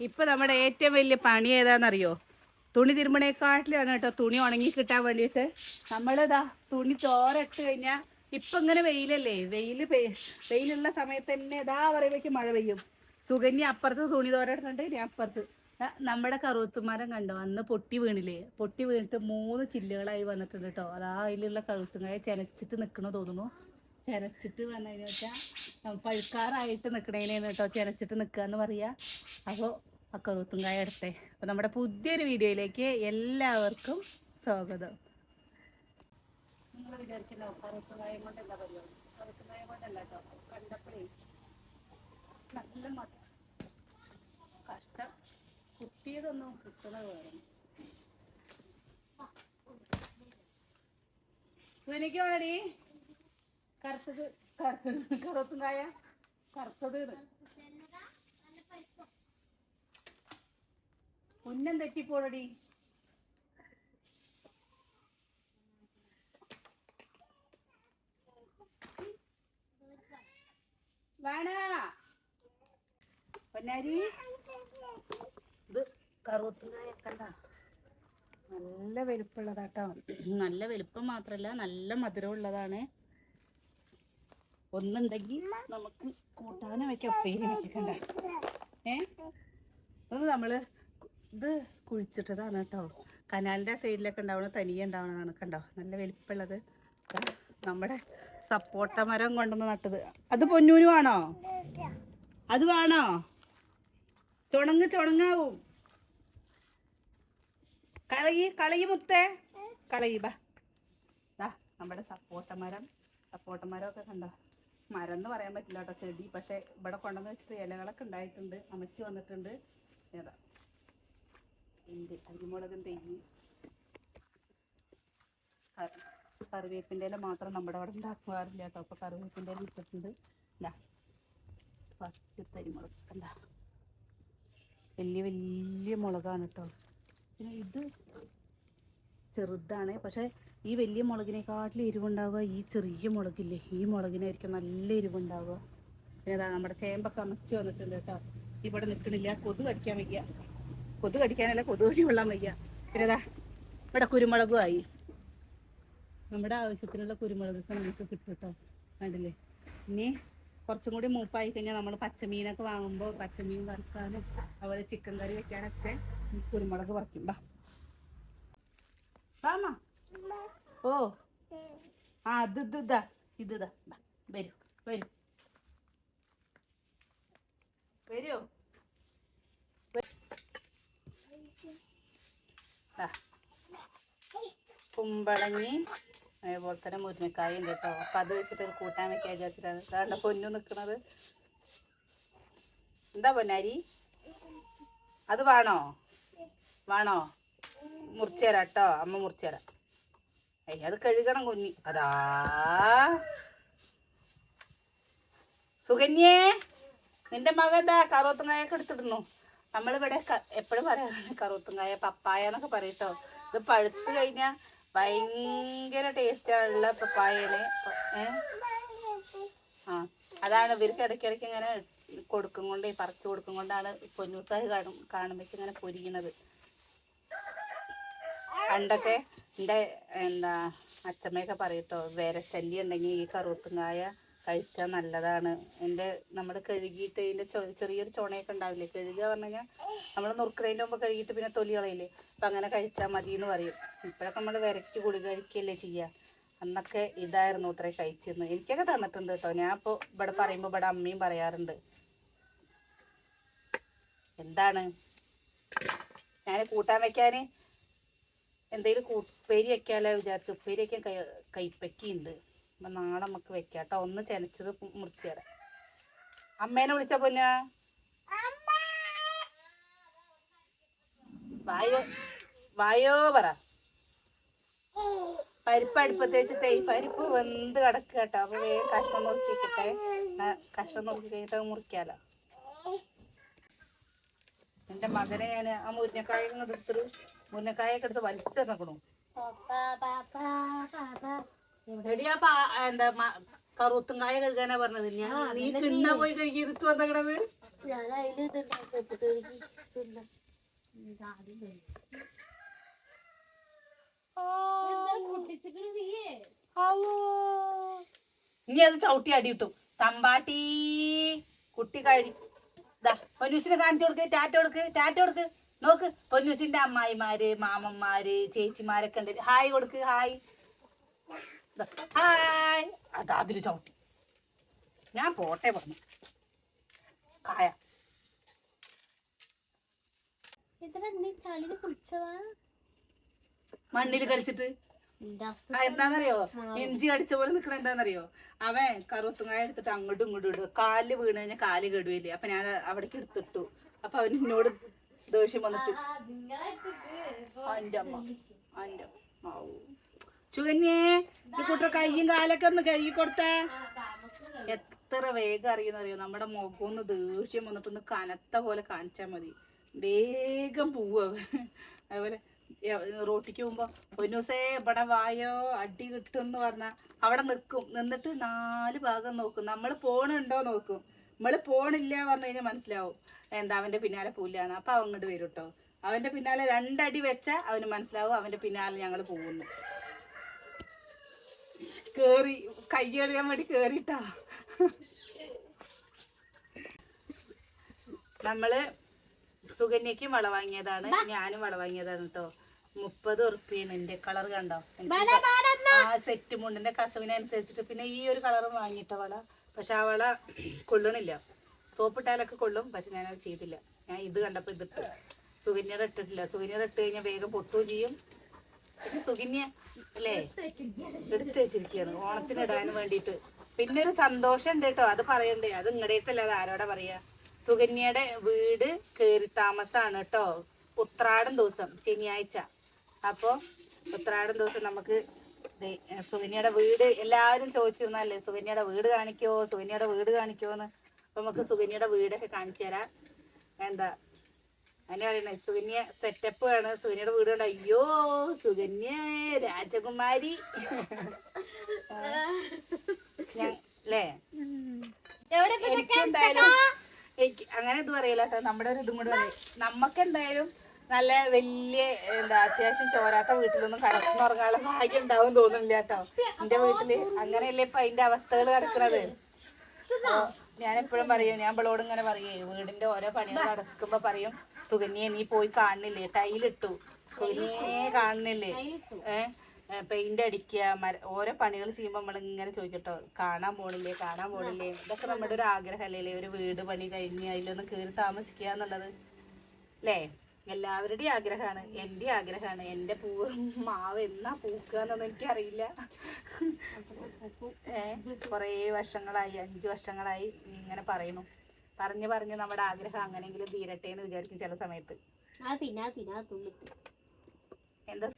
ഇപ്പൊ നമ്മുടെ ഏറ്റവും വലിയ പണി ഏതാണെന്നറിയോ? തുണി തിരുമണേക്കാട്ടിലാണ് കേട്ടോ തുണി ഉണങ്ങി കിട്ടാൻ വേണ്ടിയിട്ട് നമ്മളിതാ തുണി തോരട്ട് കഴിഞ്ഞാൽ ഇപ്പം ഇങ്ങനെ വെയിലല്ലേ? വെയിൽ പെയ്- വെയിലുള്ള സമയത്ത് തന്നെ ഇതാ പറയുമ്പോഴേക്ക് മഴ പെയ്യും. സുകന്യ അപ്പുറത്ത് തുണി തോരട്ടുണ്ട് ഞാൻ അപ്പുറത്ത്. നമ്മുടെ കറുത്തുമരം കണ്ടോ? അന്ന് പൊട്ടി വീണില്ലേ? പൊട്ടി വീണിട്ട് മൂന്ന് ചില്ലുകളായി വന്നിട്ടുണ്ട് കേട്ടോ. അതാ അതിലുള്ള കറുത്തുങ്ങായ ചെനച്ചിട്ട് നിൽക്കണോ തോന്നുന്നു. ചെനച്ചിട്ട് വന്നതിന് വെച്ചാൽ പഴുക്കാറായിട്ട് നിൽക്കണേനേന്ന് കേട്ടോ ചെനച്ചിട്ട് നിൽക്കുക എന്ന് പറയുക അപ്പോൾ ആ കറുത്തുങ്കായ എടുത്തേ. അപ്പോൾ നമ്മുടെ പുതിയൊരു വീഡിയോയിലേക്ക് എല്ലാവർക്കും സ്വാഗതം. നിങ്ങൾ നല്ല കഷ്ടം. കിട്ടുന്നത് വേറെ കറുത്തത് കറുത്തത് കറുത്തുങ്കായ കറുത്തത് ഉന്നം തെറ്റിപ്പോളടി വേണ. പൊന്നാരി. ഇത് കറുവത്തുനായ കണ്ട. നല്ല വലുപ്പമുള്ളതാട്ടോ. നല്ല വലുപ്പം മാത്രല്ല നല്ല മധുരം ഉള്ളതാണ് ഒന്നുണ്ടെങ്കിൽ നമുക്ക് കൂട്ടാനും വയ്ക്കാം ഉപ്പേരി വെക്കണ്ട ഏ? അത് നമ്മൾ ഇത് കുഴിച്ചിട്ടതാണ് കേട്ടോ. കനാലിന്റെ സൈഡിലൊക്കെ ഉണ്ടാവണ തനിയെ ഉണ്ടാവണതാണ് കണ്ടോ? നല്ല വലിപ്പമുള്ളത്. ദാ നമ്മുടെ സപ്പോട്ട മരം കൊണ്ടുവന്ന് നട്ടത്. അത് പൊന്നൂനു ആണോ അത് വേണോ? ചുണങ്ങ് ചുണങ്ങാവും. കളയി കളയി മുത്തേ. കളയി ബാ. നമ്മുടെ സപ്പോട്ട മരം സപ്പോട്ട മരമൊക്കെ കണ്ടോ? മരം എന്ന് പറയാൻ പറ്റില്ല കേട്ടോ ചെടി. പക്ഷെ ഇവിടെ കൊണ്ടുവന്ന് വെച്ചിട്ട് ഇലകളൊക്കെ ഉണ്ടായിട്ടുണ്ട്. അമച്ച് വന്നിട്ടുണ്ട്. ഏതാ? ഉണ്ട് അരിമുളകും തെയ്യ് കറിവേപ്പിന്റെ ഇല മാത്രം നമ്മുടെ അവിടെ ഉണ്ടാക്കുവാറില്ല കേട്ടോ അപ്പോൾ കറിവേപ്പിന്റെ ഇല ഇട്ടിട്ടുണ്ട്. ഇതാ ഫസ്റ്റ് വലിയ വലിയ മുളകാണ് കേട്ടോ. പിന്നെ ഇത് ചെറുതാണ്. പക്ഷേ ഈ വലിയ മുളകിനെക്കാട്ടിലും എരിവുണ്ടാവുക ഈ ചെറിയ മുളകില്ലേ? ഈ മുളകിനായിരിക്കും നല്ല എരിവുണ്ടാവുക. പിന്നെ അതാ നമ്മുടെ ചേമ്പൊക്കെ അമച്ച് വന്നിട്ടുണ്ട് കേട്ടോ. ഇവിടെ നിൽക്കണില്ല. കൊതു കടിക്കാൻ വയ്യ. കൊതു കടിക്കാനല്ല കൊതു കടി കൊള്ളാൻ വയ്യ. പിന്നെ അതാ ഇവിടെ കുരുമുളകും ആയി. നമ്മുടെ ആവശ്യത്തിനുള്ള കുരുമുളകൊക്കെ നമുക്ക് കിട്ടും കേട്ടോ. കണ്ടില്ലേ? ഇനി കുറച്ചും കൂടി മൂപ്പായി കഴിഞ്ഞാൽ നമ്മൾ പച്ചമീനൊക്കെ വാങ്ങുമ്പോൾ പച്ചമീൻ വറുക്കാനും അതുപോലെ ചിക്കൻ കറി വെക്കാനൊക്കെ കുരുമുളക് പറിക്കും. ബാ. ഓ. ആ ഇത് ഇത് ഇതാ. ഇത് ഇതാ. വരൂ വരൂ. വരൂ. കുമ്പളങ്ങി അതേപോലെ തന്നെ മുരിങ്ങക്കായ ഉണ്ട് കേട്ടോ. അപ്പം അത് വെച്ചിട്ട് കൂട്ടാൻ വെക്കാൻ വിചാരിച്ചിട്ടാണ്. കാരണം പൊന്നു നിൽക്കുന്നത് എന്താ പൊന്നാരി? അത് വേണോ? വേണോ? മുറിച്ചു തരാം കേട്ടോ. അമ്മ മുറിച്ചു തരാം. ഏയ് അത് കഴുകണം കുഞ്ഞി. അതാ. സുകന്യേ നിന്റെ മകൻ എന്താ കറുവത്തുങ്കായൊക്കെ എടുത്തിടുന്നു. നമ്മളിവിടെ എപ്പോഴും പറയാറുണ്ട് കറുവത്തുങ്കായ പപ്പായ എന്നൊക്കെ പറയട്ടോ. ഇത് പഴുത്തു കഴിഞ്ഞാൽ ഭയങ്കര ടേസ്റ്റാണുള്ള പപ്പായനെ ആ അതാണ് ഇവർക്ക് ഇടയ്ക്കിടയ്ക്ക് ഇങ്ങനെ കൊടുക്കും കൊണ്ട് പറിച്ചു കൊടുക്കും കൊണ്ടാണ് പൊന്നൂസായി കാണും കാണുമ്പോഴേക്കും ഇങ്ങനെ പണ്ടൊക്കെ എന്റെ എന്താ അച്ഛമ്മയൊക്കെ പറയട്ടോ വേറെ ശല്യം ഉണ്ടെങ്കിൽ ഈ കറുത്തുങ്കായ കഴിച്ചാൽ നല്ലതാണ്. എന്റെ നമ്മൾ കഴുകിയിട്ട് ഇതിന്റെ ചെറിയൊരു ചുണയൊക്കെ ഉണ്ടാവില്ലേ കഴുകുക പറഞ്ഞു കഴിഞ്ഞാൽ നമ്മൾ നുറുക്കണതിന്റെ മുമ്പ് കഴുകിയിട്ട് പിന്നെ തൊലി കളയില്ലേ അപ്പം അങ്ങനെ കഴിച്ചാൽ മതി എന്ന് പറയും. ഇപ്പോഴൊക്കെ നമ്മൾ വിരക്കി ഗുളിക കഴിക്കുകയല്ലേ ചെയ്യുക അന്നൊക്കെ ഇതായിരുന്നു അത്ര കഴിച്ചിരുന്നത്. എനിക്കൊക്കെ തന്നിട്ടുണ്ട് കേട്ടോ. ഞാൻ ഇപ്പോൾ ഇവിടെ പറയുമ്പോൾ ഇവിടെ അമ്മയും പറയാറുണ്ട്. എന്താണ്? ഞാൻ കൂട്ടാൻ വെക്കാൻ എന്തെങ്കിലും ഉപ്പേരി വെക്കാമല്ലോ വിചാരിച്ചു ഉപ്പേരി വയ്ക്കാൻ കൈ കൈപ്പക്കിയുണ്ട്. അപ്പം നാളെ നമുക്ക് വെക്കാം കേട്ടോ ഒന്ന് ചെനച്ചത് മുറിച്ച് തരാം. അമ്മേനെ വിളിച്ച പൊന്ന. വായോ വായോ പറ. പരിപ്പ് അടുപ്പത്ത് വെച്ചിട്ടേ പരിപ്പ് വെന്ത് കിടക്കുക കേട്ടോ അപ്പൊ വേഗം കഷ്ണം നോക്കിക്കട്ടെ കഷ്ണം നോക്കി കഴിഞ്ഞിട്ട് മുറിക്കാലോ. എന്റെ മകനെ ഞാൻ ആ മുരിഞ്ഞക്കായ എടുത്തിട്ട് മുരിങ്ങക്കായൊക്കെ എടുത്ത് വലിച്ചെറിഞ്ഞു എടി ആ എന്താ കറുത്തുങ്കായ കഴുകാനാ പറഞ്ഞത്? ഞാൻ നീ കിണ്ണ പോയി കഴുകി ഇരുത്തു നീയേ? ഇനി അത് ചവിട്ടി അടി കിട്ടും. തമ്പാട്ടി കുട്ടി കഴി ദാ പൊന്നൂസിനെ കാണിച്ചു കൊടുക്ക് ടാറ്റ കൊടുക്ക് ടാറ്റ കൊടുക്ക്. നോക്ക് പൊന്നൂസിന്റെ അമ്മായിമാര് മാമന്മാര് ചേച്ചിമാരൊക്കെ ഉണ്ട്. ഹായ് കൊടുക്ക് ഹായ്. ഹായ്. അതാതിൽ ചവിട്ടി. ഞാൻ പോട്ടെ പറഞ്ഞു. കായ. മണ്ണിൽ കളിച്ചിട്ട്? എന്താന്നറിയോ? ഇഞ്ചി കടിച്ച പോലെ നിക്കണ എന്താന്നറിയോ? അവൻ കറുത്തുങ്ങായ എടുത്തിട്ട് അങ്ങോട്ടും ഇങ്ങോട്ടും ഇടും. കാൽ വീണ് കഴിഞ്ഞാൽ കാൽ കെടുവില്ലേ അപ്പൊ ഞാൻ അവിടേക്ക് എടുത്തിട്ടു. അപ്പൊ അവൻ എന്നോട് ദേഷ്യം വന്നിട്ട്. അമ്മ അന്റെ ചുകന്യേ ഈ കുട്ടർ കയ്യും കാലൊക്കെ ഒന്ന് കഴുകി കൊടുത്തേ. എത്ര വേഗം അറിയുന്ന അറിയോ നമ്മുടെ മുഖം ഒന്ന് ദേഷ്യം വന്നിട്ട് ഒന്ന് കനത്ത പോലെ കാണിച്ചാൽ മതി. വേഗം പോവുക അതേപോലെ റോട്ടിക്ക് പോകുമ്പോ ഒരു ദിവസേ ഇവിടെ വായോ അടി കിട്ടും എന്ന് പറഞ്ഞാൽ അവിടെ നിൽക്കും നിന്നിട്ട് നാല് ഭാഗം നോക്കും. നമ്മൾ പോണുണ്ടോ നോക്കും. നമ്മൾ പോണില്ല പറഞ്ഞു കഴിഞ്ഞാൽ മനസ്സിലാവും. എന്താ അവന്റെ പിന്നാലെ പോയില്ലാന്ന് അപ്പൊ അവൻ ഇങ്ങോട്ട് വരും കേട്ടോ അവന്റെ പിന്നാലെ രണ്ടടി വെച്ചാൽ അവന് മനസ്സിലാവും അവന്റെ പിന്നാലെ ഞങ്ങൾ പോകുന്നു. കേറി കൈ എറിയാൻ വേണ്ടി കേറിട്ടാ. നമ്മൾ സുകന്യക്കും വള വാങ്ങിയതാണ്. ഞാനും വള വാങ്ങിയതാണ് കേട്ടോ മുപ്പത് ഉറുപ്പിയാണ് എന്റെ കളർ കണ്ടോ? ആ സെറ്റ് മുണ്ടിന്റെ കസവിനനുസരിച്ചിട്ട് പിന്നെ ഈ ഒരു കളറും വാങ്ങിയിട്ട വള പക്ഷെ ആ വള കൊള്ളണില്ല. സോപ്പിട്ടാലൊക്കെ കൊള്ളും പക്ഷെ അത് ചെയ്തില്ല. ഞാൻ ഇത് കണ്ടപ്പോൾ ഇതിട്ട്. സുകന്യയുടെ ഇട്ടിട്ടില്ല. സുകന്യയുടെ ഇട്ട് കഴിഞ്ഞാൽ വേഗം പൊട്ടുകയും ചെയ്യും. സുഗന്യ അല്ലേ? എടുത്തു വെച്ചിരിക്കുകയാണ്. ഓണത്തിന് ഇടാൻ വേണ്ടിയിട്ട്. പിന്നെ ഒരു സന്തോഷം ഉണ്ട് കേട്ടോ. അത് പറയണ്ടേ? അത് ഇങ്ങടേക്കല്ല അത് ആരോടെ പറയാ? സുകന്യയുടെ വീട് കയറി താമസാണ് കേട്ടോ. ഉത്രാടം ദിവസം ശനിയാഴ്ച. അപ്പോൾ ഉത്രാടം ദിവസം നമുക്ക് സുകന്യയുടെ വീട് എല്ലാവരും ചോദിച്ചിരുന്നല്ലേ സുകന്യയുടെ വീട് കാണിക്കോ സുകന്യയുടെ വീട് കാണിക്കോന്ന് അപ്പൊ നമുക്ക് സുകന്യയുടെ വീടൊക്കെ കാണിച്ചു തരാം. എന്താ? അങ്ങനെ പറയുന്നത് സുകന്യ സെറ്റപ്പ് ആണ്. സുകന്യയുടെ വീട് കണ്ട? അയ്യോ സുകന്യ രാജകുമാരി. അല്ലേ എനിക്ക് അങ്ങനെ ഇത് പറയില്ല കേട്ടോ. നമ്മുടെ ഒരു ഇതും കൂടെ പറയും. നമുക്ക് എന്തായാലും നല്ല വലിയ എന്താ അത്യാവശ്യം ചോരാത്ത വീട്ടിലൊന്നും കടന്നുറങ്ങാനുള്ള ഭാഗ്യം ഉണ്ടാവും തോന്നുന്നില്ല കേട്ടോ. എന്റെ വീട്ടിൽ അങ്ങനെയല്ലേ ഇപ്പൊ അതിന്റെ അവസ്ഥകൾ കിടക്കുന്നത് ഞാൻ എപ്പോഴും പറയും ഞാൻ ഇവളോട് ഇങ്ങനെ പറയേ വീടിന്റെ ഓരോ പണികൾ നടക്കുമ്പോ പറയും സുകന്യെ നീ പോയി കാണുന്നില്ലേ? ടൈലിട്ടു. സുകന്യെ കാണുന്നില്ലേ? ഏഹ് പെയിന്റ് അടിക്കുക മര ഓരോ പണികൾ ചെയ്യുമ്പോൾ നമ്മൾ ഇങ്ങനെ ചോദിക്കട്ടോ കാണാൻ പോണില്ലേ കാണാൻ പോണില്ലേ? ഇതൊക്കെ നമ്മുടെ ഒരു ആഗ്രഹമല്ലേ ഒരു വീട് പണി കഴിഞ്ഞ് അതിലൊന്ന് കയറി താമസിക്കുക എന്നുള്ളത്. അല്ലേ? എല്ലാവരുടെയും ആഗ്രഹമാണ്. എന്റെ ആഗ്രഹമാണ്. എന്റെ പൂവ് മാവ് എന്നാ പൂക്കുക എന്നൊന്നും എനിക്കറിയില്ല. കുറേ വർഷങ്ങളായി അഞ്ച് വർഷങ്ങളായി ഇങ്ങനെ പറയുന്നു. പറഞ്ഞു പറഞ്ഞു നമ്മുടെ ആഗ്രഹം അങ്ങനെയെങ്കിലും തീരട്ടെ എന്ന് വിചാരിക്കും ചില സമയത്ത്. എന്താ?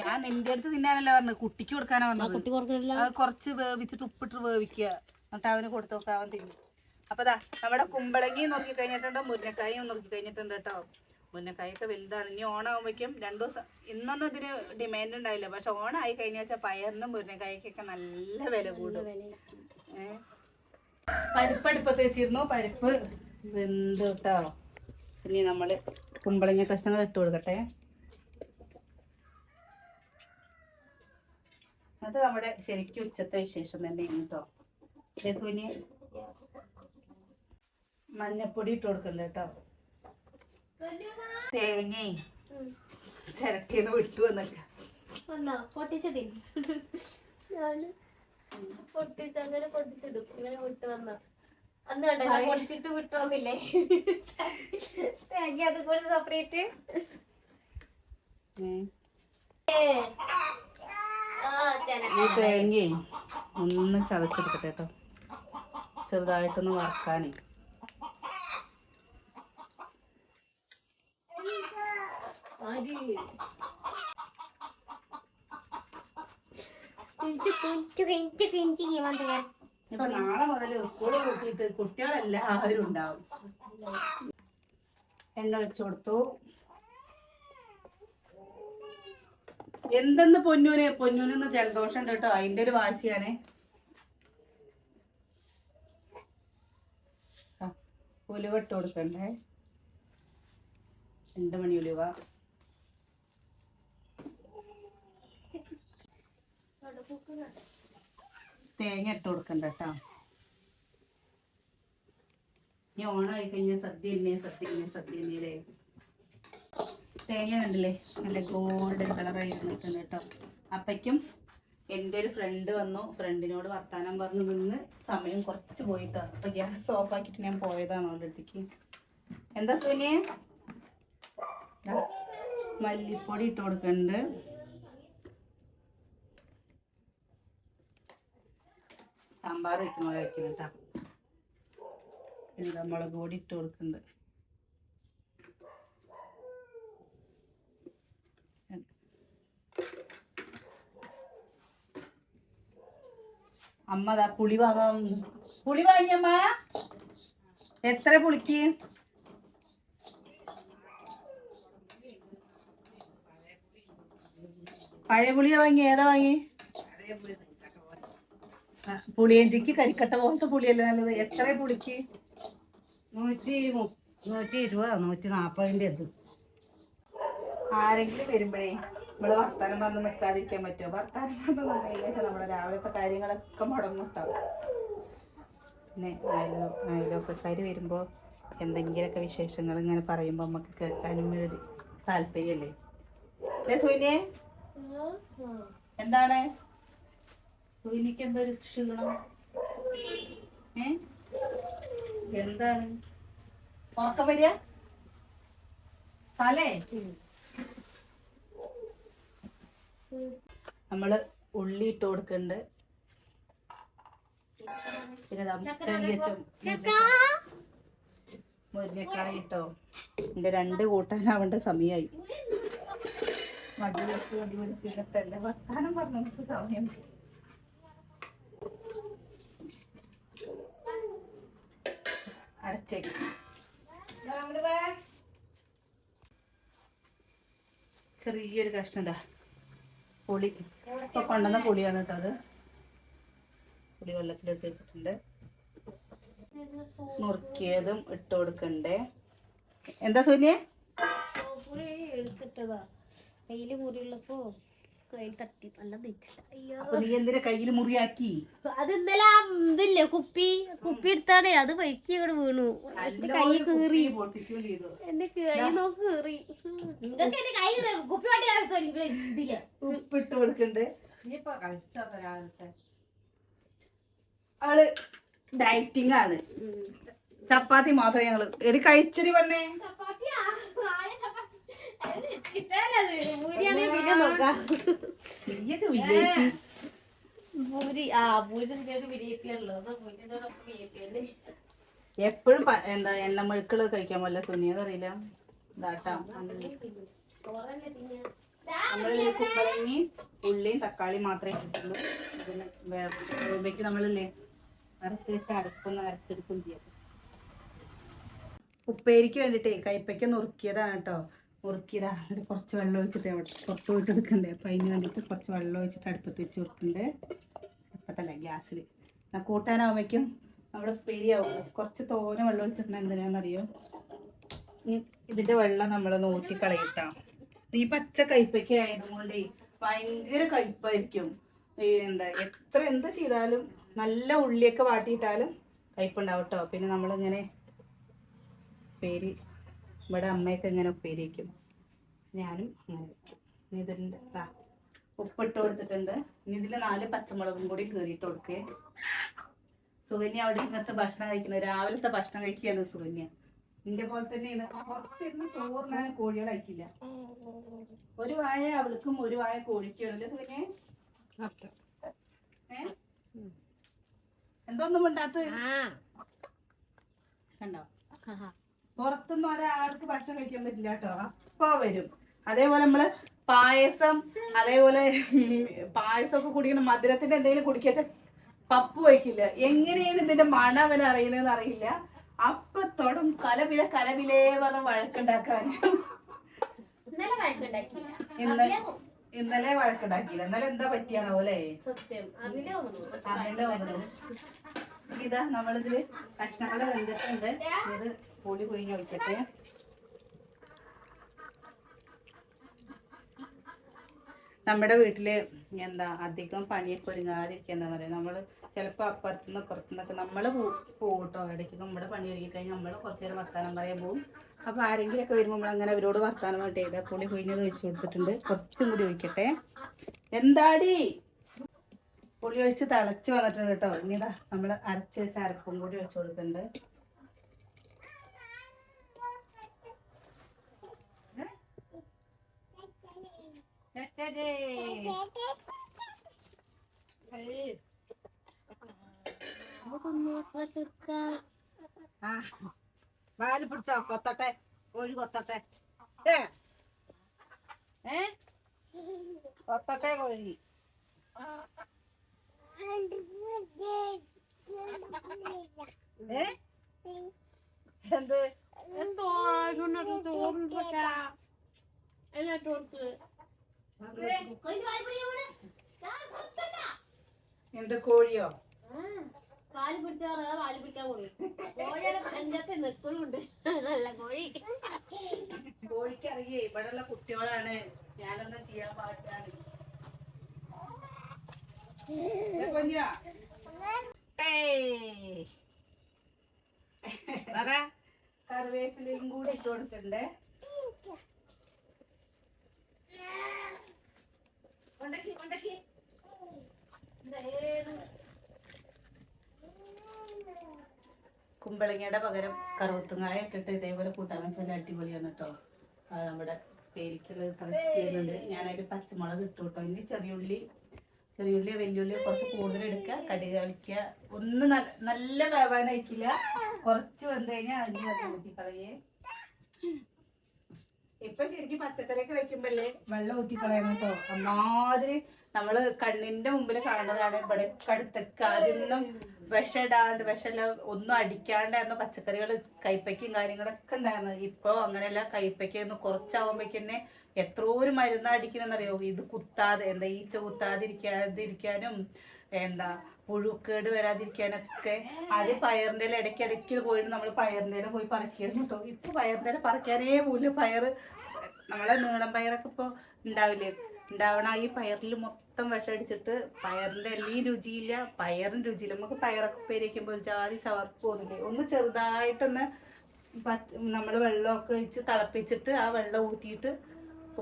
ഞാൻ നിന്റെ അടുത്ത് തിന്നാനല്ല പറഞ്ഞു കുട്ടിക്ക് കൊടുക്കാനാ വന്നത് കുട്ടി കൊടുക്കണില്ല അത് കുറച്ച് വേവിച്ചിട്ട് ഉപ്പിട്ട് വേവിക്കുക. എന്നിട്ട് അവന് കൊടുത്തു നോക്കാൻ തിന്നു. അപ്പൊ ദാ നമ്മുടെ കുമ്പളങ്ങി നോക്കി കഴിഞ്ഞിട്ടുണ്ട് മുരിങ്ങക്കായും നോക്കി കഴിഞ്ഞിട്ടുണ്ട് കേട്ടോ. മുരിങ്ങക്കായൊക്കെ വലുതാണ്. ഇനി ഓണാകുമ്പോഴേക്കും രണ്ടു ദിവസം ഇന്നൊന്നും ഇതിന് ഡിമാൻഡ് ഉണ്ടായില്ല. പക്ഷെ ഓണായി കഴിഞ്ഞാൽ വെച്ചാൽ പയറിനും മുരിങ്ങക്കായ്ക്കൊക്കെ നല്ല വില കൂടും? പരിപ്പ് അടുപ്പത്ത് വെച്ചിരുന്നു. പരിപ്പ് വെന്ത് കേട്ടോ. ഇനി നമ്മൾ കുമ്പളങ്ങ കഷ്ണങ്ങൾ ഇട്ട് കൊടുക്കട്ടെ. അത് നമ്മുടെ ശരിക്കും ഉച്ചത്തെ വിശേഷം തന്നെയാണ് കേട്ടോ. രസൂന് മഞ്ഞപ്പൊടി ഇട്ട് കൊടുക്കണ്ട കേട്ടോ തേങ്ങേ. ചിരട്ടിന്ന് വിട്ടു വന്നൊക്കെ. പൊട്ടിച്ചിട്ടി വിട്ട് വന്നില്ലേ? തേങ്ങ അത് കൂടി സെപ്പറേറ്റ് ഈ തേങ്ങയും ഒന്ന് ചതച്ചെടുക്കട്ടെ കേട്ടോ ചെറുതായിട്ടൊന്ന് വറക്കാനേ. ഇപ്പൊ നാളെ മുതൽ സ്കൂളിൽ കൂട്ടിയിട്ട് കുട്ടികളെല്ലാവരും ഉണ്ടാവും. എണ്ണ വെച്ച് കൊടുത്തു. എന്തെന്ന് പൊന്നൂന്? പൊന്നൂനെന്ന് ജലദോഷം ഉണ്ട് കേട്ടോ. അതിന്റെ ഒരു വാശിയാണ്. ഉലുവട്ട് ഉലുവ ഇട്ട് കൊടുക്കണ്ടേ? രണ്ട് മണി ഉലുവ. തേങ്ങ ഇട്ട് കൊടുക്കണ്ട കേട്ടോ ഇനി ഓണമായി കഴിഞ്ഞാൽ സദ്യ ഇല്ലേ സദ്യ ഇല്ലേ സദ്യ ഇല്ലേ തേങ്ങ കണ്ടില്ലേ? നല്ല ഗോൾഡൻ കളറായി നിൽക്കുന്നു കേട്ടോ അപ്പയ്ക്കും എന്റെ ഒരു ഫ്രണ്ട് വന്നു. ഫ്രണ്ടിനോട് വർത്താനം പറഞ്ഞു. നിന്ന് സമയം കുറച്ച് പോയിട്ടോ അപ്പൊ ഗ്യാസ് ഓഫ് ആക്കിയിട്ട് ഞാൻ പോയതാണ് അവളുടെ അടുത്തേക്ക് എന്താ സുനിയെ? മല്ലിപ്പൊടി ഇട്ട് കൊടുക്കുന്നുണ്ട് സാമ്പാർ വയ്ക്കുന്ന പോലെ വയ്ക്കുന്നു കേട്ടോ എന്താ മുളക് പൊടി ഇട്ട് കൊടുക്കുന്നുണ്ട് അമ്മ ദാ പുളി വാങ്ങാൻ പുളി വാങ്ങിയമ്മ എത്ര പുളിക്ക്? പഴയ പുളിയാ വാങ്ങി ഏതാ വാങ്ങി? പുളിയഞ്ചിക്ക് കരിക്കട്ട പോലത്തെ പുളിയല്ലേ നല്ലത്? എത്ര പുളിക്ക്? നൂറ്റി നൂറ്റി ഇരുപത് നൂറ്റി നാൽപ്പതിന്റെ അത് ആരെങ്കിലും വരുമ്പോഴേ നമ്മൾ വർത്താനം പറഞ്ഞ് നിൽക്കാതിരിക്കാൻ പറ്റുമോ? വർത്താനം പറഞ്ഞ് കഴിഞ്ഞാൽ നമ്മുടെ രാവിലത്തെ കാര്യങ്ങളൊക്കെ മുടങ്ങിട്ടാവും പിന്നെ അയലോ അയലോക്കക്കാർ വരുമ്പോൾ എന്തെങ്കിലുമൊക്കെ വിശേഷങ്ങൾ ഇങ്ങനെ പറയുമ്പോൾ നമുക്ക് കേൾക്കാനും ഒരു താല്പര്യമല്ലേ അല്ലേ സൂര്യനെ എന്താണ്? സൂര്യക്ക് എന്താ ഒരു ക്ഷീണം ഏ? എന്താണ്? ഉറക്കം വരിക? തലേ? നമ്മൾ ഉള്ളി ഇട്ട് കൊടുക്കണ്ട്. പിന്നെ മുരിങ്ങക്കായ ഇട്ടോ. എന്റെ രണ്ട് കൂട്ടാനാവേണ്ട സമയമായി മടി വെച്ച് മടി പിടിച്ചിട്ടല്ല വർത്താനം പറഞ്ഞു സമയം അടച്ചേക്ക്. ചെറിയൊരു കഷ്ണം എന്താ പുളി. ഇപ്പൊ കൊണ്ടുവന്ന പുളിയാണ് കേട്ടോ അത്. പുളി വെള്ളത്തിലെടുത്ത് വെച്ചിട്ടുണ്ട്. നുറുക്കിയതും ഇട്ട് കൊടുക്കണ്ടേ. എന്താ സൂര്യ പുളി എടുത്തിട്ടതാ കയ്യിൽ മുറിയുള്ളപ്പോ കയ്യിൽ തട്ടി നല്ല തെറ്റില്ല അയ്യോ. നീ എന്തിനാ കയ്യിൽ മുറിയാക്കി? അത് ഇന്നലെ ആ ഇതില്ലേ കുപ്പി? കുപ്പി എടുത്താണേ അത് വഴിക്ക് അങ്ങോട്ട് വീണു. എന്റെ കൈ കീറി. എന്റെ കൈ നോക്ക് കീറി. നിങ്ങൾക്ക് എന്റെ കൈ കീറി. കുപ്പി വണ്ടി ഇതില്ല ഉപ്പിട്ട് കൊടുക്കണ്ടേ? ആൾ ഡയറ്റിംഗ് ആണ്. ചപ്പാത്തി മാത്രമേ ഞങ്ങൾ എടി കഴിച്ചടി പറഞ്ഞേ പിന്നെ നോക്കാം എപ്പോഴും എന്താ എണ്ണമഴുക്കൾ കഴിക്കാൻ പോലെ സുനിയത് അറിയില്ല. കുമ്പളങ്ങി ഉള്ളിയും തക്കാളിയും മാത്രമേ കിട്ടുള്ളൂ ഇതിന് നമ്മളില്ലേ വറുത്ത് വെച്ച് അരപ്പൊന്ന് അരച്ചെടുക്കും ചെയ്യാം. ഉപ്പേരിക്ക് വേണ്ടിട്ടേ കൈപ്പയ്ക്ക നുറുക്കിയതാണ് കേട്ടോ. നുറുക്കിയതാ എന്നിട്ട് കുറച്ച് വെള്ളം ഒഴിച്ചിട്ട് പുറത്ത് പോയിട്ട് എടുക്കണ്ടേ അപ്പം അതിന് വേണ്ടിയിട്ട് കുറച്ച് വെള്ളം ഒഴിച്ചിട്ട് അടുപ്പത്ത് വെച്ച് കൊടുക്കണ്ടേ അപ്പത്തല്ലേ ഗ്യാസിൽ എന്നാൽ കൂട്ടാനാവുമ്പോഴേക്കും അവിടെ ഉപ്പേരിയാവും കുറച്ച് തോന വെള്ളം ഒഴിച്ചിട്ടുണ്ട് എന്തിനാണെന്നറിയോ ഇതിന്റെ വെള്ളം നമ്മൾ നോക്കി കളയിട്ടാ. ഈ പച്ച കയ്പയ്ക്ക ആയതുകൊണ്ട് ഭയങ്കര കയ്പായിരിക്കും എന്താ എത്ര എന്ത് ചെയ്താലും നല്ല ഉള്ളിയൊക്കെ വാട്ടിയിട്ടാലും കയ്പുണ്ടാവും കേട്ടോ പിന്നെ നമ്മളിങ്ങനെ ഉപ്പേരി ഇവിടെ അമ്മയൊക്കെ ഇങ്ങനെ ഉപ്പേരിക്കും ഞാനും അങ്ങനെ വയ്ക്കും ഇനി ഇതിന്റെ ആ ഉപ്പിട്ട് കൊടുത്തിട്ടുണ്ട്. ഇനി ഇതിൽ നാല് പച്ചമുളകും കൂടി കീറിയിട്ട് കൊടുക്കേ. സുകന്യ അവിടെ ഇന്നത്തെ ഭക്ഷണം കഴിക്കുന്നത് രാവിലത്തെ ഭക്ഷണം കഴിക്കുകയാണ് സുകന്യ. നിന്റെ പോലെ തന്നെയാണ്. കുറച്ചിരുന്ന് ഞാൻ കോഴികൾ കഴിക്കില്ല. ഒരു വായ അവൾക്കും ഒരു വായ കോഴിക്കാണല്ലേ സുകന്യ. എന്തൊന്നും ഉണ്ടാത്ത കണ്ടോ? പുറത്തൊന്നും ഒരാൾക്ക് ഭക്ഷണം കഴിക്കാൻ പറ്റില്ല കേട്ടോ. അപ്പൊ വരും. അതേപോലെ നമ്മൾ പായസം അതേപോലെ പായസം പായസമൊക്കെ കുടിക്കണം. മധുരത്തിന്റെ എന്തെങ്കിലും കുടിക്കാച്ച പപ്പ് വയ്ക്കില്ല എങ്ങനെയാണ് ഇതിന്റെ മണം അവൻ അറിയണെന്ന് അറിയില്ല. അപ്പൊ തൊടും കലവില കലവിലേ പറഞ്ഞ വഴക്കുണ്ടാക്കാൻ. ഇന്നലെ വഴക്കുണ്ടാക്കിയില്ല. ഇന്നലെ ഇന്നലെ വഴക്കുണ്ടാക്കിയില്ല. ഇന്നലെ എന്താ പറ്റിയാണോ അല്ലേ. ഇതാ നമ്മളിതിൽ ഭക്ഷണങ്ങൾ വെന്തിട്ടുണ്ട് ഇത് പൊയിഞ്ഞ് ഒഴിക്കട്ടെ. നമ്മുടെ വീട്ടിൽ എന്താ അധികം പണിയൊക്കെ ഒരുങ്ങാതിരിക്കുക എന്താ പറയാ. നമ്മൾ ചിലപ്പോ അപ്പുറത്തുനിന്ന് അപ്പുറത്തുനിന്നൊക്കെ നമ്മൾ പോകട്ടോ ഇടയ്ക്ക് നമ്മുടെ പണി ഒരുങ്ങി കഴിഞ്ഞാൽ നമ്മൾ കുറച്ചു നേരം വർത്താനം പറയാൻ പോകും അപ്പോൾ ആരെങ്കിലും ഒക്കെ വരുമ്പോൾ നമ്മൾ അങ്ങനെ അവരോട് വർത്താനം വേണ്ടി ചെയ്താൽ പുളി പൊയിഞ്ഞത് ഒഴിച്ചു കൊടുത്തിട്ടുണ്ട്. കുറച്ചും കൂടി ഒഴിക്കട്ടെ. എന്താടി? പുളി ഒഴിച്ച് തിളച്ച് വന്നിട്ടുണ്ട് കേട്ടോ. ഇനി ഇതാ നമ്മൾ അരച്ച് വെച്ച അരപ്പും കൂടി ഒഴിച്ചു കൊടുക്കുന്നുണ്ട്. വാൽ പിടിച്ചോ കൊത്തട്ടെ കോഴി കൊത്തട്ടെ. ഏ? കൊത്തട്ടെ കോഴി. എന്ത്? എന്തോ ചോറ് എല്ലാത്തോർക്ക് എന്ത് കോഴിയോ? പാൽ പിടിച്ചാറ് പാൽ പിടിക്കാൻ പോണു കോഴിയുടെ പഞ്ചായത്ത് നിൽക്കുന്നുണ്ട് നല്ല കോഴി. കോഴിക്ക് അറിയേ ഇവിടെയുള്ള കുട്ടികളാണ്. ഞാനൊന്നും ചെയ്യാൻ. പറ. കറിവേപ്പിലയും കൂടി ഇട്ട് കൊടുക്കണ്ടേ കൊണ്ടക്കി കൊണ്ടക്കി. കുമ്പളങ്ങയുടെ പകരം കറുവത്തുങ്ങായ ഇട്ടിട്ട് ഇതേപോലെ കൂട്ടാൻ വെച്ചാൽ അടിപൊളിയാണ് കേട്ടോ. നമ്മുടെ പേരിക്കുള്ള ചെയ്യുന്നുണ്ട്. ഞാനതിൽ പച്ചമുളക് ഇട്ടു കേട്ടോ. ഇനി ചെറിയുള്ളി ചെറിയുള്ളി വലിയുള്ളി കുറച്ച് കൂടുതൽ എടുക്കുക. കടുക് കളിക്കുക ഒന്ന് നല്ല നല്ല വേവാനായിക്കില്ല. കുറച്ച് വന്നു കഴിഞ്ഞാൽ അതിന് അത് കളയേ. ഇപ്പൊ ശരിക്കും പച്ചക്കറിയൊക്കെ വെക്കുമ്പല്ലേ വെള്ളം ഊറ്റി കളയണം കേട്ടോ. അമ്മാതിരി നമ്മൾ കണ്ണിന്റെ മുമ്പിൽ കാണുന്നതാണ് ഇവിടെ കടുത്ത ആദ്യമൊന്നും വിഷം ഇടാണ്ട് വിഷമെല്ലാം ഒന്നും അടിക്കാണ്ടായിരുന്നു പച്ചക്കറികൾ കൈപ്പയ്ക്കും കാര്യങ്ങളൊക്കെ ഉണ്ടായിരുന്നത്. ഇപ്പൊ അങ്ങനെയല്ല കൈപ്പയ്ക്കൊന്ന് കുറച്ചാവുമ്പോഴേക്കന്നെ എത്രയോ ഒരു മരുന്ന് അടിക്കണമെന്നറിയോ ഇത് കുത്താതെ എന്താ ഈച്ച കുത്താതിരിക്കാതിരിക്കാനും എന്താ പുഴുക്കേട് വരാതിരിക്കാനൊക്കെ അത് പയറിന്റെ ഇല ഇടയ്ക്കിടയ്ക്ക് പോയിട്ട് നമ്മൾ പയറിന്റെ ഇല പോയി പറിക്കായിരുന്നു കേട്ടോ. ഇപ്പൊ പയറിന്റെ ഇല പറിക്കാനേ പോലും പയറ് നമ്മളെ നീളം പയറൊക്കെ ഇപ്പോൾ ഉണ്ടാവില്ലേ? ഉണ്ടാവണ ഈ പയറിൽ മൊത്തം വിഷം അടിച്ചിട്ട് പയറിന്റെ എല്ലാം രുചിയില്ല പയറും രുചിയില്ല. നമുക്ക് പയറൊക്കെ പേരിക്കുമ്പോൾ ഒരു ജാതി ചവർപ്പ് പോകുന്നില്ലേ? ഒന്ന് ചെറുതായിട്ടൊന്ന് നമ്മൾ വെള്ളമൊക്കെ ഒഴിച്ച് തിളപ്പിച്ചിട്ട് ആ വെള്ളം ഊറ്റിയിട്ട്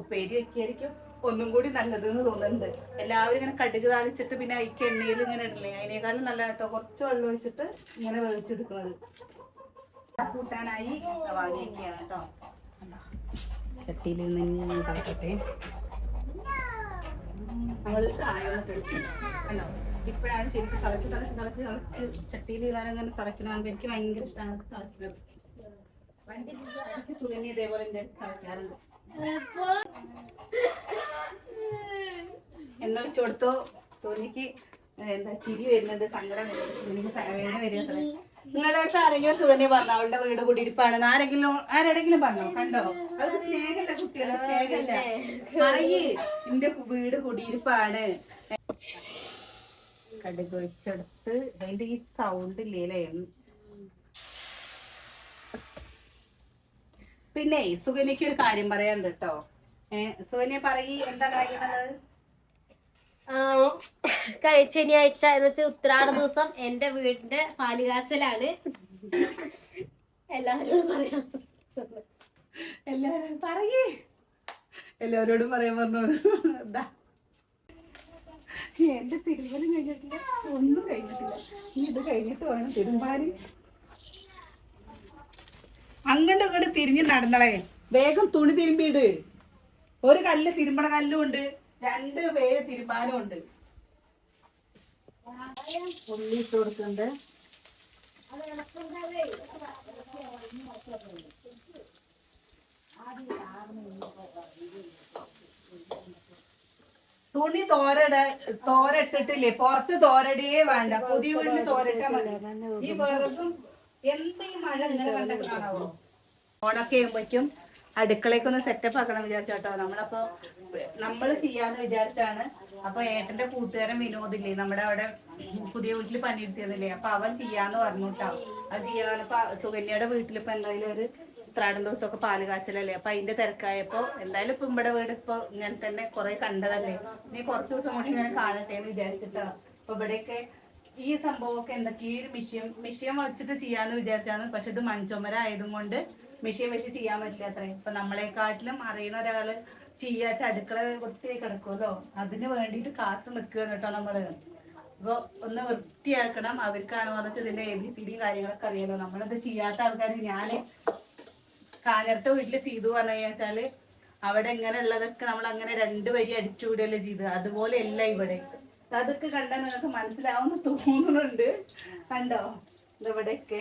ഉപ്പേരി വെക്കായിരിക്കും. ഒന്നും കൂടി നല്ലത് എന്ന് തോന്നുന്നുണ്ട്. എല്ലാവരും ഇങ്ങനെ കടുക് താളിച്ചിട്ട് പിന്നെ അയക്ക് എണ്ണയിൽ ഇങ്ങനെ ഇടില്ലേ അതിനേക്കാളും നല്ല കേട്ടോ. കുറച്ച് വെള്ളം ഒഴിച്ചിട്ട് ഇങ്ങനെ വേവിച്ചെടുക്കുന്നത് കൂട്ടാനായി വാങ്ങിയിരിക്കുകയാണ് കേട്ടോ. ചട്ടിയിൽ നിന്ന് കണ്ടോ? ഇപ്പോഴാണ് ശരിക്കും തിളച്ച് തിളച്ച് തിളച്ച് തിളച്ച് ചട്ടിയിൽ എനിക്ക് ഭയങ്കര ഇഷ്ടമാണ് തിളക്കുന്നത്. എനിക്ക് സുഗന്യ ഇതേപോലെ എന്റെ എണ്ണ വെച്ച് കൊടുത്തു? സോനിക്ക് എന്താ ചിരി വരുന്നുണ്ട് സങ്കടം വരുന്നുണ്ട്. തലവേദന വരുന്നത് നിങ്ങളുടെ ആരെങ്കിലും സുഗന്യ പറഞ്ഞു? അവളുടെ വീട് കുടിയിരിപ്പാണ്. ആരെങ്കിലും ആരെടെങ്കിലും പറഞ്ഞോ? കണ്ടോ? അവൾക്ക് സ്നേഹല്ല കുട്ടികളെ സ്നേഹല്ല പറയ്. എന്റെ വീട് കുടിയിരിപ്പാണ്. കടുക് വെച്ചെടുത്ത് അതിന്റെ ഈ സൗണ്ട് ഇല്ലേ പിന്നെ സുഗന്യക്ക് ഒരു കാര്യം പറയാനുണ്ട് കേട്ടോ. ഏഹ് സുഗന്യ പറയ്. എന്താ കാര്യം ശനിയാഴ്ച എന്ന് വെച്ചാൽ ഉത്രാട ദിവസം എന്റെ വീടിന്റെ പാലുകാച്ചലാണ്. എല്ലാവരോടും പറയാം. എല്ലാരും പറയേ. എല്ലാവരോടും പറയാൻ പറഞ്ഞു. എന്റെ തിരുമ്പലും കഴിഞ്ഞിട്ടില്ല. ഒന്നും കഴിഞ്ഞിട്ടില്ല. ഇത് കഴിഞ്ഞിട്ട് വേണം തിരുമ്പാൻ. അങ്ങോട്ടും ഇങ്ങോട്ട് തിരിഞ്ഞ് നടന്നളേ. വേഗം തുണി തിരുമ്പിയിട്. ഒരു കല്ല് തിരുമ്പണ കല്ലും ഉണ്ട്. രണ്ട് പേര് തീരുമാനമുണ്ട്. ഉണ്ട് ഉള്ളി ഇട്ട് കൊടുക്കുന്നുണ്ട് തുണി തോരട തോരട്ടിട്ടില്ലേ? പുറത്ത് തോരടിയേ വേണ്ട. പുതിയ വീട്ടിൽ തോരട്ടാ മതി. ഈ വെറുതും എന്ത് ഈ മഴ ഇങ്ങനെ കണ്ടിട്ടാണാവോ ഓണൊക്കെ ചെയ്യുമ്പോഴേക്കും അടുക്കളയൊക്കെ ഒന്ന് സെറ്റപ്പ് ആക്കണം വിചാരിച്ചോട്ടോ നമ്മളപ്പോ നമ്മൾ ചെയ്യാന്ന് വിചാരിച്ചാണ്. അപ്പൊ ഏട്ടന്റെ കൂട്ടുകാരൻ വിനോദില്ലേ നമ്മുടെ അവിടെ പുതിയ വീട്ടിൽ പണിയെടുത്തിയതല്ലേ അപ്പൊ അവൻ ചെയ്യാന്ന് പറഞ്ഞുട്ടാ. അത് ചെയ്യാന്ന് സുകന്യയുടെ വീട്ടിൽ ഇപ്പൊ എന്തായാലും ഒരു ഉത്രാടം ദിവസമൊക്കെ പാൽ കാച്ചലല്ലേ. അപ്പൊ അതിന്റെ തിരക്കായപ്പോ എന്തായാലും ഇപ്പൊ ഇവിടെ വീട് ഇപ്പൊ ഞാൻ തന്നെ കുറെ കണ്ടതല്ലേ. ഇനി കുറച്ച് ദിവസം കൂടി ഞാൻ കാണട്ടെ എന്ന് വിചാരിച്ചിട്ടാണ് അപ്പൊ ഇവിടെയൊക്കെ ഈ സംഭവമൊക്കെ എന്തൊക്കെ? ഈ ഒരു മിഷ്യം മിഷ്യം വെച്ചിട്ട് ചെയ്യാന്ന് വിചാരിച്ചാണ്. പക്ഷെ ഇത് മൺചുമര ആയതും കൊണ്ട് മിഷ്യം വെച്ച് ചെയ്യാൻ പറ്റില്ല അത്രേ ഇപ്പൊ നമ്മളെക്കാട്ടിലും അറിയുന്ന ഒരാൾ ചെയ്യാച്ച അടുക്കള വൃത്തിയായി കിടക്കുമല്ലോ? അതിന് വേണ്ടിയിട്ട് കാത്തു നിൽക്കുക കേട്ടോ നമ്മൾ. അപ്പൊ ഒന്ന് വൃത്തിയാക്കണം. അവർക്കാണോ എന്ന് വെച്ചാൽ ഇതിന്റെ എ ബി സി ഡി കാര്യങ്ങളൊക്കെ അറിയാലോ. നമ്മളത് ചെയ്യാത്ത ആൾക്കാർ ഞാൻ കാലത്തെ വീട്ടിൽ ചെയ്തു പറഞ്ഞു വെച്ചാൽ അവിടെ ഇങ്ങനെയുള്ളതൊക്കെ നമ്മൾ അങ്ങനെ രണ്ടു വരി അടിച്ചുവിടുകയല്ലേ ചെയ്ത് അതുപോലെ അല്ല ഇവിടെ. അതൊക്കെ കണ്ടാൽ നിങ്ങൾക്ക് മനസ്സിലാവുമെന്ന് തോന്നുന്നുണ്ട്. കണ്ടോ? ഇവിടെയൊക്കെ.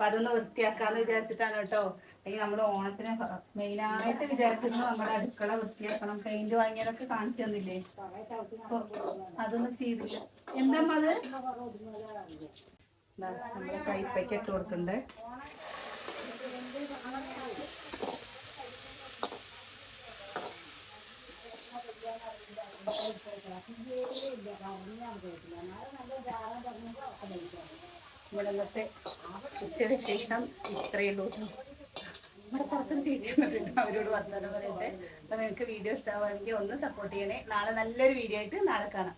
അപ്പൊ അതൊന്ന് വൃത്തിയാക്കാന്ന് വിചാരിച്ചിട്ടാണ് കേട്ടോ. അല്ലെങ്കിൽ നമ്മൾ ഓണത്തിന് മെയിൻ ആയിട്ട് വിചാരിക്കുന്നത് നമ്മുടെ അടുക്കള വൃത്തിയാക്കണം. പെയിന്റ് വാങ്ങിയതൊക്കെ കാണിച്ചു തന്നില്ലേ? അതൊന്നും ചെയ്തില്ല. എന്താ അത്? നമ്മൾ കൈപ്പയ്ക്ക് ഇട്ട് കൊടുക്കണ്ടേ ഇവിടത്തെ ഉച്ചവിശേഷം ഇത്രയേ ഉള്ളൂ. നമ്മുടെ പുറത്തും ചേച്ചി വന്നിട്ടുണ്ട്. അവരോട് വർത്തമാനം പറയട്ടെ. അപ്പൊ നിങ്ങൾക്ക് വീഡിയോ ഇഷ്ടമാവുകയാണെങ്കിൽ ഒന്ന് സപ്പോർട്ട് ചെയ്യണേ. നാളെ നല്ലൊരു വീഡിയോ ആയിട്ട് നാളെ കാണാം.